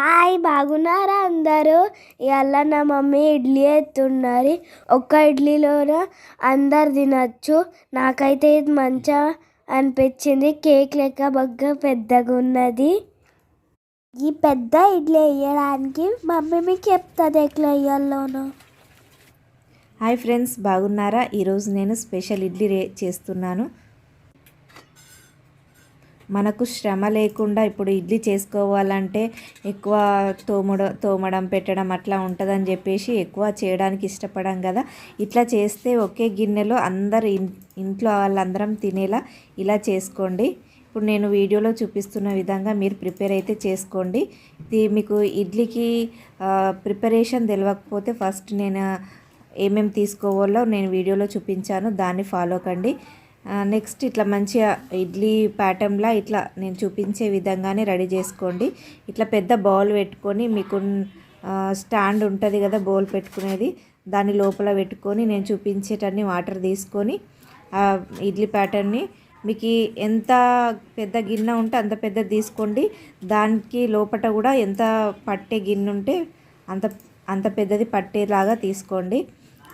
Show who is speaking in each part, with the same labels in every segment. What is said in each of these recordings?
Speaker 1: Hi బాగున్నారా అందరూ? ఇవాళ నా మమ్మీ ఇడ్లీ ఎత్తున్నది. ఒక్క ఇడ్లీలోన అందరు తినచ్చు. నాకైతే ఇది మంచిగా అనిపించింది. కేక్ లెక్క బాగా పెద్దగా ఉన్నది. ఈ పెద్ద ఇడ్లీ వేయడానికి మమ్మీ మీకు చెప్తుంది ఎట్లా వేయాలోనో.
Speaker 2: హాయ్ ఫ్రెండ్స్ బాగున్నారా? ఈరోజు నేను స్పెషల్ ఇడ్లీ రే చేస్తున్నాను. మనకు శ్రమ లేకుండా ఇప్పుడు ఇడ్లీ చేసుకోవాలంటే ఎక్కువ తోమడ తోమడం పెట్టడం అట్లా ఉంటుందని చెప్పేసి ఎక్కువ చేయడానికి ఇష్టపడం కదా. ఇట్లా చేస్తే ఒకే గిన్నెలో అందరు ఇంట్లో వాళ్ళందరం తినేలా ఇలా చేసుకోండి. ఇప్పుడు నేను వీడియోలో చూపిస్తున్న విధంగా మీరు ప్రిపేర్ అయితే చేసుకోండి. ఇది మీకు ఇడ్లీకి ప్రిపరేషన్ తెలియకపోతే ఫస్ట్ నేను ఏమేమి తీసుకోవాలో నేను వీడియోలో చూపించాను. దాన్ని ఫాలో కండి. నెక్స్ట్ ఇట్లా మంచిగా ఇడ్లీ ప్యాటర్న్లా ఇట్లా నేను చూపించే విధంగానే రెడీ చేసుకోండి. ఇట్లా పెద్ద బౌల్ పెట్టుకొని మీకు స్టాండ్ ఉంటుంది కదా బౌల్ పెట్టుకునేది. దాని లోపల పెట్టుకొని నేను చూపించేటన్ని వాటర్ తీసుకొని ఇడ్లీ ప్యాటర్న్ని మీకు ఎంత పెద్ద గిన్నె ఉంటే అంత పెద్ద తీసుకోండి. దానికి లోపల కూడా ఎంత పట్టే గిన్నె ఉంటే అంత అంత పెద్దది పట్టేలాగా తీసుకోండి.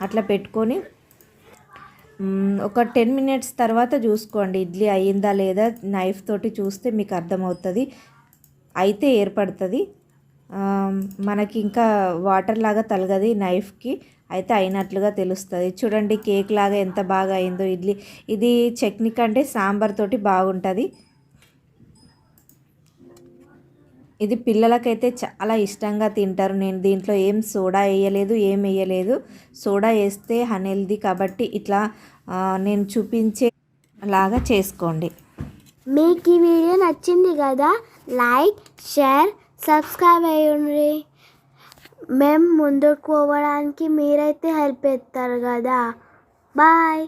Speaker 2: అట్లా పెట్టుకొని ఒక టెన్ మినిట్స్ తర్వాత చూసుకోండి. ఇడ్లీ అయ్యిందా లేదా నైఫ్ తోటి చూస్తే మీకు అర్థమవుతుంది. అయితే ఏర్పడుతుంది. మనకి ఇంకా వాటర్ లాగా తలగది నైఫ్కి. అయితే అయినట్లుగా తెలుస్తుంది. చూడండి కేక్ లాగా ఎంత బాగా అయిందో ఇడ్లీ. ఇది చట్నీ కంటే సాంబార్ తోటి బాగుంటుంది. ఇది పిల్లలకైతే చాలా ఇష్టంగా తింటారు. నేను దీంట్లో ఏం సోడా వేయలేదు ఏం వేయలేదు. సోడా వేస్తే అన్హెల్దీ కాబట్టి ఇట్లా నేను చూపించే లాగా చేసుకోండి.
Speaker 1: మీకు ఈ వీడియో నచ్చింది కదా లైక్ షేర్ సబ్స్క్రైబ్ అయ్యండి. మేము ముందుకు పోవడానికి మీరైతే హెల్ప్ చేస్తారు కదా. బాయ్.